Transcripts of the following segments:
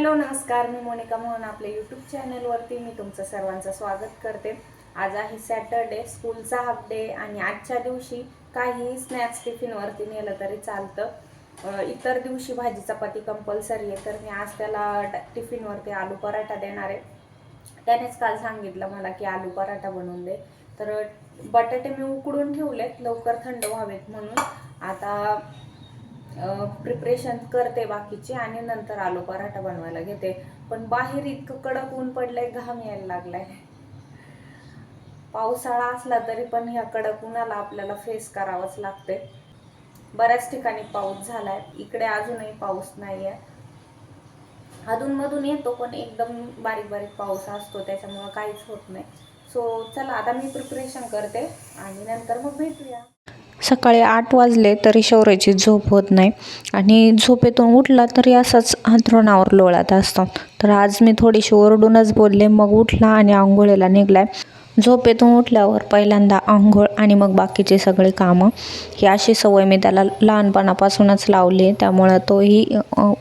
Hello नमस्कार. मी मोनिका मोहन. आपल्या YouTube चॅनलवरती मी तुमचं सर्वांचं स्वागत करते. आज आहे सॅटरडे स्कूलचा हाफ डे आणि आजच्या दिवशी काही स्नॅक्स टिफिनवरती नेलं तरी चालतं. इतर दिवशी भाजी चपाती कंपल्सरी आहे तर मी आज त्याला टिफिनवरती आलू पराठा देणार आहे. त्यानेच काल सांगितलं मला की आलू पराठा बनवून दे. तर बटाटे मी उकडून ठेवलेत लवकर थंड व्हावेत म्हणून. आता प्रिपरेशन करते बाकीची आणि नंतर आलू पराठा बनवायला घेते. पण बाहेर इतकं कडक ऊन पडलंय घाम यायला लागलाय. पावसाळा असला तरी पण ह्या कडक उन्हाला आपल्याला फेस करावंच लागते बऱ्याच ठिकाणी पाऊस झालाय. इकडे अजूनही पाऊस नाहीये. अधूनमधून येतो पण एकदम बारीक बारीक पाऊस असतो त्याच्यामुळं काहीच होत नाही. सो चला आता मी प्रिपरेशन करते आणि नंतर मग भेटूया. सकाळी आठ वाजले तरी शौर्याची झोप होत नाही. आणि झोपेतून उठला तरी असाच अंथरुणावर लोळत असतो. तर आज मी थोडीशी ओरडूनच बोलले मग उठला आणि आंघोळीला निघलाय. झोपेतून उठल्यावर पहिल्यांदा आंघोळ आणि मग बाकीचे सगळे कामं. ही अशी सवय मी त्याला लहानपणापासूनच लावली आहे. त्यामुळं तोही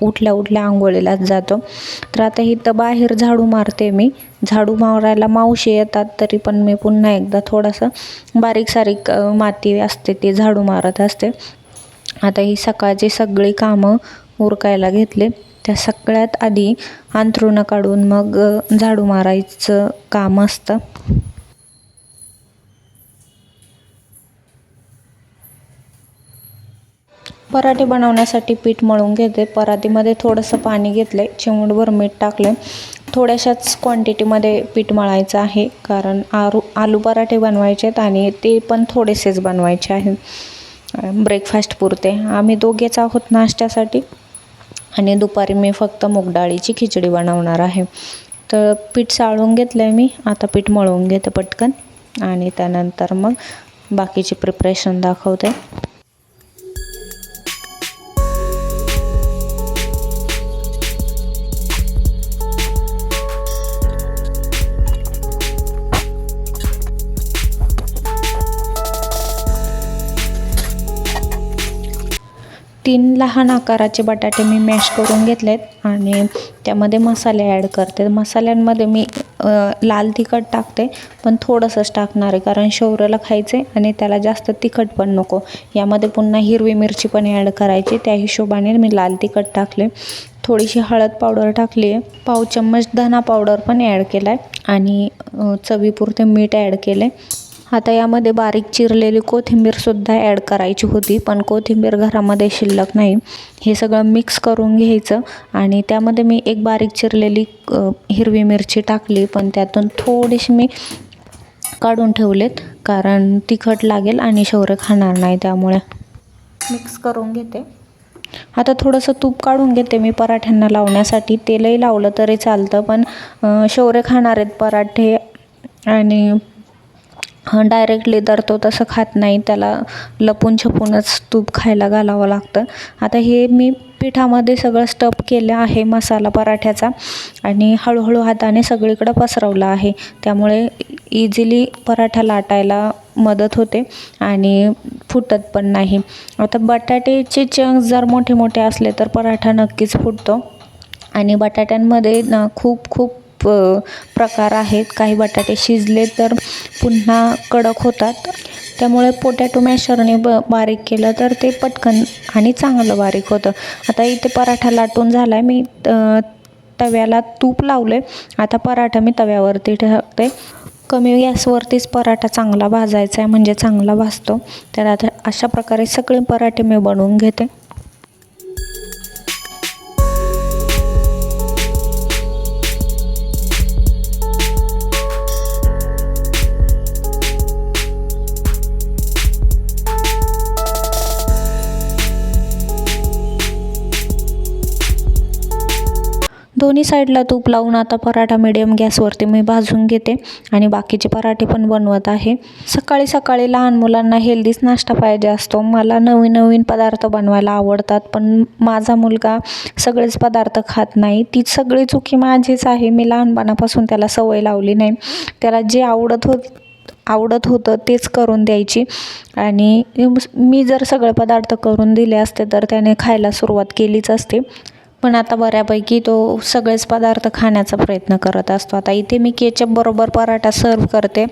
उठल्या उठल्या आंघोळीलाच जातो. तर आता इथं बाहेर झाडू मारते मी. झाडू मारायला मावशी येतात तरी पण मी पुन्हा एकदा थोडंसं बारीक सारीक माती असते ती झाडू मारत असते. आता ही सकाळची सगळी कामं उरकायला घेतले. त्या सगळ्यात आधी अंथरुणं काढून मग झाडू मारायचं काम असतं. पराठे बनवण्यासाठी पीठ मळून घेते. पराठीमध्ये थोडंसं पाणी घेतलं आहे चिमूटभर मीठ टाकलं थोड्याशाच क्वांटिटीमध्ये पीठ मळायचं आहे. कारण आरू आलू पराठे बनवायचे आहेत आणि ते पण थोडेसेच बनवायचे आहेत ब्रेकफास्ट पुरते. आम्ही दोघेच आहोत नाश्त्यासाठी. आणि दुपारी मी फक्त मूगडाळीची खिचडी बनवणार आहे. तर पीठ साळून घेतलं आहे मी. आता पीठ मळवून घेते पटकन. आणि त्यानंतर मग बाकीची प्रिपरेशन दाखवते. तीन लहान आकाराचे बटाटे मी मॅश करून घेतलेत आणि त्यामध्ये मसाले ॲड करते. मसाल्यांमध्ये मी लाल तिखट टाकते पण थोडंसंच टाकणार आहे कारण शौर्याला खायचे आणि त्याला जास्त तिखट पण नको. यामध्ये पुन्हा हिरवी मिरची पण ॲड करायची. त्या हिशोबाने मी लाल तिखट टाकले. थोडीशी हळद पावडर टाकली आहे. पाव चम्मच धना पावडर पण ॲड केला आहे आणि चवीपुरते मीठ ॲड केलं आहे आता यामध्ये बारीक चिरलेली कोथिंबीरसुद्धा ॲड करायची होती पण कोथिंबीर घरामध्ये शिल्लक नाही. हे सगळं मिक्स करून घ्यायचं आणि त्यामध्ये मी एक बारीक चिरलेली हिरवी मिरची टाकली पण त्यातून थोडीशी मी काढून ठेवलेत कारण तिखट लागेल आणि शौर्य खाणार नाही त्यामुळे. मिक्स करून घेते. आता थोडंसं तूप काढून घेते मी पराठ्यांना लावण्यासाठी. तेलही लावलं तरी चालतं पण शौर्य खाणार आहेत पराठे आणि डायरेक्टली तर तो तसं खात नाही. त्याला लपून छपूनच तूप खायला घालावं लागतं. आता हे मी पिठामध्ये सगळं स्टप केलं आहे मसाला पराठ्याचा. आणि हळूहळू हाताने सगळीकडं पसरवलं आहे. त्यामुळे इझिली पराठा लाटायला मदत होते आणि फुटत पण नाही. आता बटाट्याचे चंक्स जर मोठे मोठे असले तर पराठा नक्कीच फुटतो. आणि बटाट्यांमध्ये ना खूप खूप प प्रकार आहेत. काही बटाटे शिजले तर पुन्हा कडक होतात. त्यामुळे पोटॅटो मॅशरने ब बारीक केलं तर ते पटकन आणि चांगलं बारीक होतं. आता इथे पराठा लाटून झाला आहे मी तव्याला तूप लावलं आहे आता पराठा मी तव्यावरती ठेवते. कमी गॅसवरतीच पराठा चांगला भाजायचा आहे. म्हणजे चांगला भाजतो. तर आता अशा प्रकारे सगळे पराठे मी बनवून घेते. दोन्ही साईडला तूप लावून आता पराठा मिडियम गॅसवरती मी भाजून घेते आणि बाकीचे पराठे पण बनवत आहे. सकाळी सकाळी लहान मुलांना हेल्दीच नाश्ता पाहिजे असतो. मला नवीन नवीन पदार्थ बनवायला आवडतात पण माझा मुलगा सगळेच पदार्थ खात नाही. ती सगळी चुकी माझीच आहे. मी लहानपणापासून त्याला सवय लावली नाही. त्याला जे आवडत होत आवडत होतं तेच करून द्यायची. आणि मी जर सगळे पदार्थ करून दिले असते तर त्याने खायला सुरुवात केलीच असते. पण आता बऱ्यापैकी तो सगळेच पदार्थ खाण्याचा प्रयत्न करत असतो. आता इथे मी केचप बरोबर पराठा सर्व करते.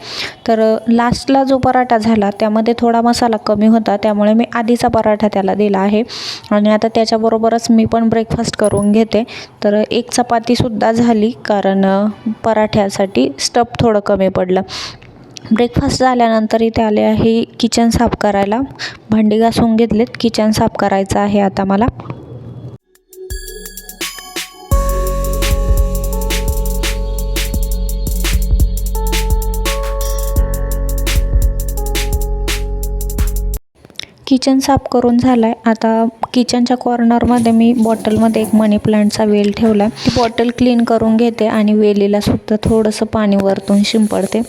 तर लास्टला जो पराठा झाला त्यामध्ये थोडा मसाला कमी होता. त्यामुळे मी आधीचा पराठा त्याला दिला आहे. आणि आता त्याच्याबरोबरच मी पण ब्रेकफास्ट करून घेते. तर एक चपातीसुद्धा झाली कारण पराठ्यासाठी स्टप थोडं कमी पडलं. ब्रेकफास्ट झाल्यानंतर इथे आले आहे किचन साफ करायला. भांडी घासून घेतलेत. किचन साफ करायचं आहे आता मला. किचन साफ करून झालं आहे आता किचनच्या कॉर्नरमध्ये मी बॉटलमध्ये एक मनी प्लांटचा वेल ठेवला आहे ती बॉटल क्लीन करून घेते आणि वेलीला सुद्धा थोडंसं पाणी वरतून शिंपडते.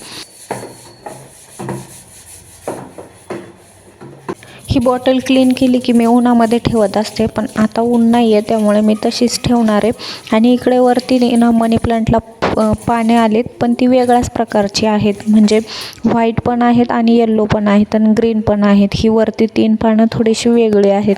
ही बॉटल क्लीन केली की मी उन्हामध्ये ठेवत असते पण आता ऊन नाही आहे त्यामुळे मी तशीच ठेवणार आहे. आणि इकडे वरती ना मनी प्लांटला पाने आलेत पण ती वेगळ्याच प्रकारची आहेत. म्हणजे व्हाईट पण आहेत आणि येल्लो पण आहेत आणि ग्रीन पण आहेत. ही वरती तीन पानं थोडीशी वेगळी आहेत.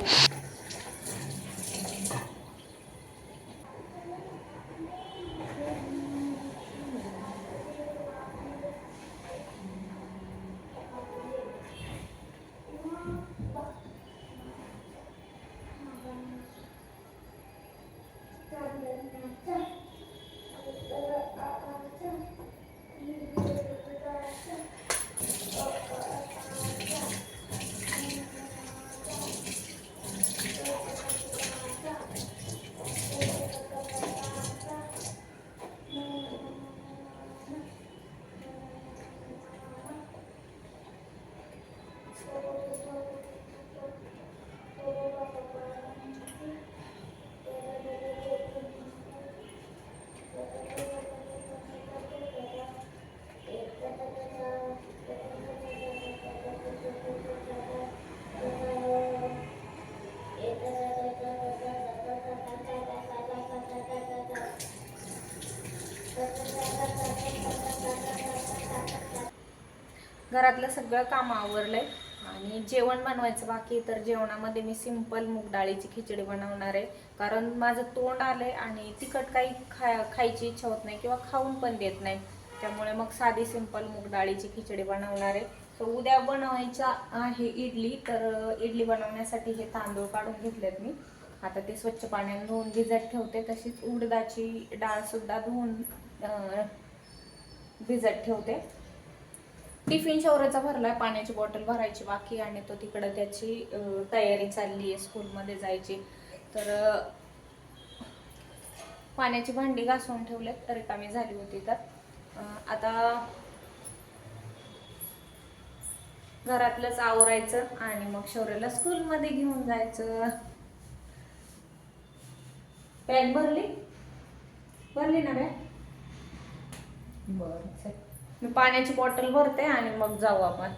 घरातलं सगळं काम आवरलंय. आणि जेवण बनवायचं बाकी तर जेवणामध्ये मी सिंपल मूग डाळीची खिचडी बनवणार आहे. कारण माझं तोंड आलंय आणि तिखट काही खा खायची इच्छा होत नाही किंवा खाऊन पण देत नाही. त्यामुळे मग साधी सिंपल मूग डाळीची खिचडी बनवणार आहे. तर उद्या बनवायच्या आहे इडली तर इडली बनवण्यासाठी हे तांदूळ काढून घेतलेत मी. आता ते स्वच्छ पाण्याने धुवून भिजत ठेवते. तशीच उडदाची डाळसुद्धा धुवून भिजत ठेवते. टिफिन शौर्याचा भरलाय पाण्याची बॉटल भरायची बाकी आणि तो तिकडं त्याची तयारी चालली आहे स्कूलमध्ये जायची. तर पाण्याची भांडी घासून ठेवलेत रिकामी झाली होती तर. आता घरातलंच आवरायचं आणि मग शौर्याला स्कूलमध्ये घेऊन जायचं. बॅग भरली? भरली ना बॅग बरं मी पाण्याची बॉटल भरते आणि मग जाऊ आपण.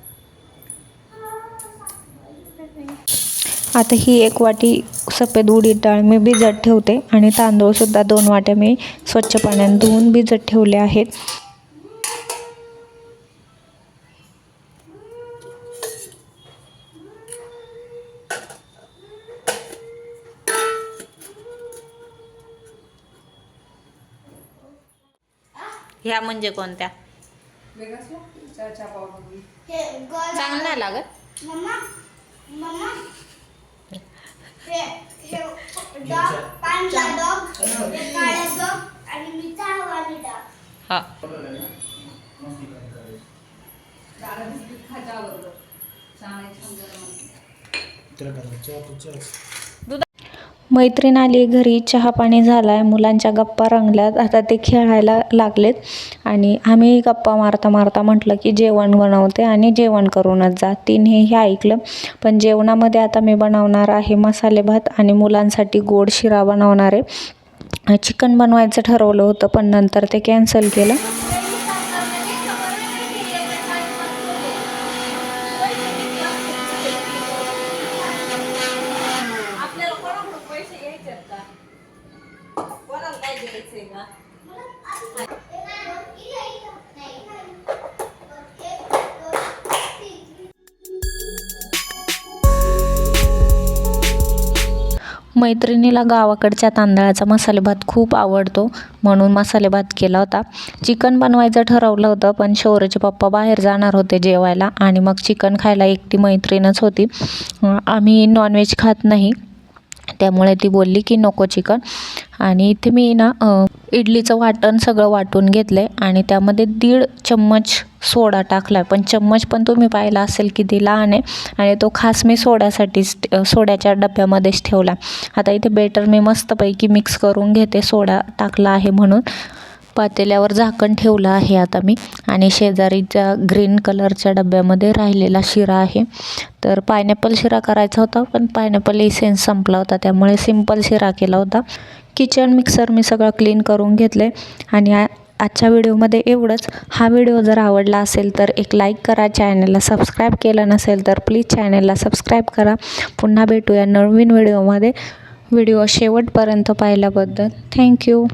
आता ही एक वाटी सफेद उडीद डाळ मी भिजत ठेवते आणि तांदूळसुद्धा दोन वाट्या मी स्वच्छ पाण्याने धुवून भिजत ठेवले आहेत. ह्या म्हणजे कोणत्या? वेगळंच लागते चहा पावडर हे गोल चांगलं नाही लागत. Mama mama. हे हे डॉग पांढरा डॉग हे काळा डॉग आणि मी चहावाली डॉग. हा. दारा बिस्किट खा चहा बरोबर चहा नाही. छान गरम असते. मैत्रीण आली घरी चहापाणी झाला आहे मुलांच्या गप्पा रंगल्यात आता ते खेळायला लागलेत. आणि आम्ही गप्पा मारता मारता म्हटलं की जेवण बनवते आणि जेवण करूनच जा. तिने हे ऐकलं. पण जेवणामध्ये आता मी बनवणार आहे मसाले भात आणि मुलांसाठी गोड शिरा बनवणार आहे. चिकन बनवायचं ठरवलं होतं पण नंतर ते कॅन्सल केलं. का कोणाला काय का मैत्रिणीला गावाकडच्या तांदळाचा मसाले भात खूप आवडतो म्हणून मसाले भात केला होता. चिकन बनवायचं ठरवलं होतं पण शौर्यचे पप्पा बाहेर जाणार होते जेवायला आणि मग चिकन खायला एकटी मैत्रीणच होती. आम्ही नॉनव्हेज खात नाही. त्यामुळे ती बोलली की नको चिकन. आणि इथे मी ना इडलीचं वाटण सगळं वाटून घेतलं आहे आणि त्यामध्ये दीड चम्मच सोडा टाकला आहे पण चम्मच पण तुम्ही पाहिला असेल की लहान आहे. आणि तो खास मी सोड्यासाठीच सोड्याच्या डब्यामध्येच ठेवला. आता इथे बेटर मी मस्तपैकी मिक्स करून घेते सोडा टाकला आहे म्हणून. पातेल्यावर झाकण ठेवलं आहे आता मी. आणि शेजारीच्या ग्रीन कलरच्या डब्यामध्ये राहिलेला शिरा आहे. तर पायनॅपल शिरा करायचा होता पण पायनॅपल इसेन्स संपला होता त्यामुळे सिंपल शिरा केला होता. किचन मिक्सर मी सगळं क्लीन करून घेतले आणि आ आजच्या व्हिडिओमध्ये एवढंच. हा व्हिडिओ जर आवडला असेल तर एक लाईक करा चॅनलला सबस्क्राईब केलं नसेल तर प्लीज चॅनलला सबस्क्राईब करा. पुन्हा भेटूया नवीन व्हिडिओमध्ये. व्हिडिओ शेवटपर्यंत पाहिल्याबद्दल थँक्यू.